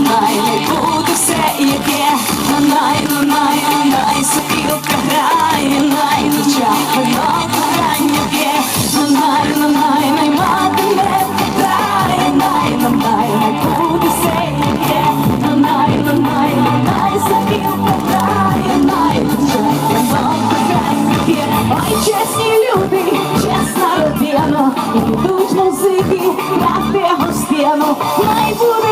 най, не буде все яке, най, най, най, сопілка грає, най, нічого кохання п'є, най, най, най, мати не питає, най, най, не буде все яке, най, най, най, сопілка грає, най, нічого кохання п'є, ой, чесні люди, чесна родина, і підуть музики, грати гостину, най буде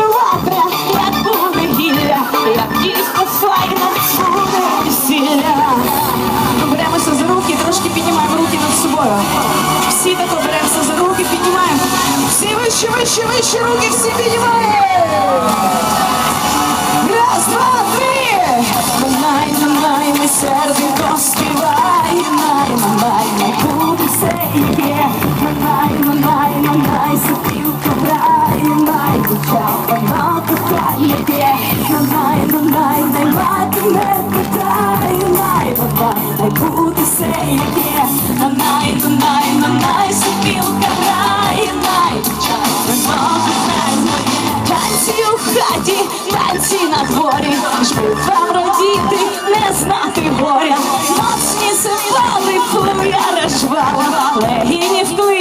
Вище, вище, вище руки, всі піднімаємо. Раз, два, три. Най, не серденько співай, най, най, най, буде все є. Най, най, най, най, сопілка грає, най, дівчата на кохання п'є. Най, най, най, мати не питає, най, най, най, буде все є. Танці на дворі, щоб вам радіти, не знати горя. Моцні сипали, фуяра жвава, легіні в клин.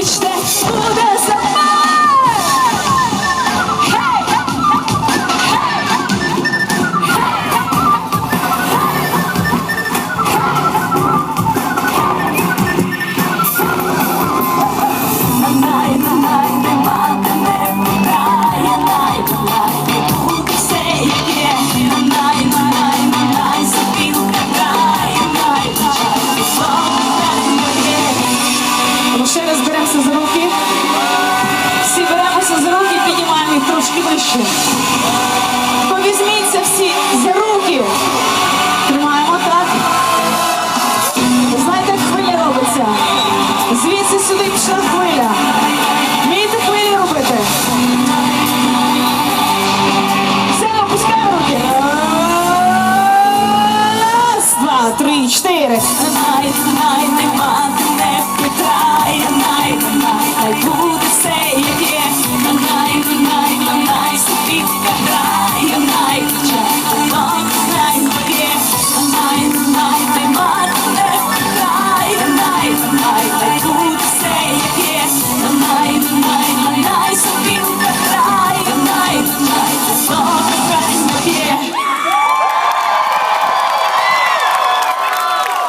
чотири.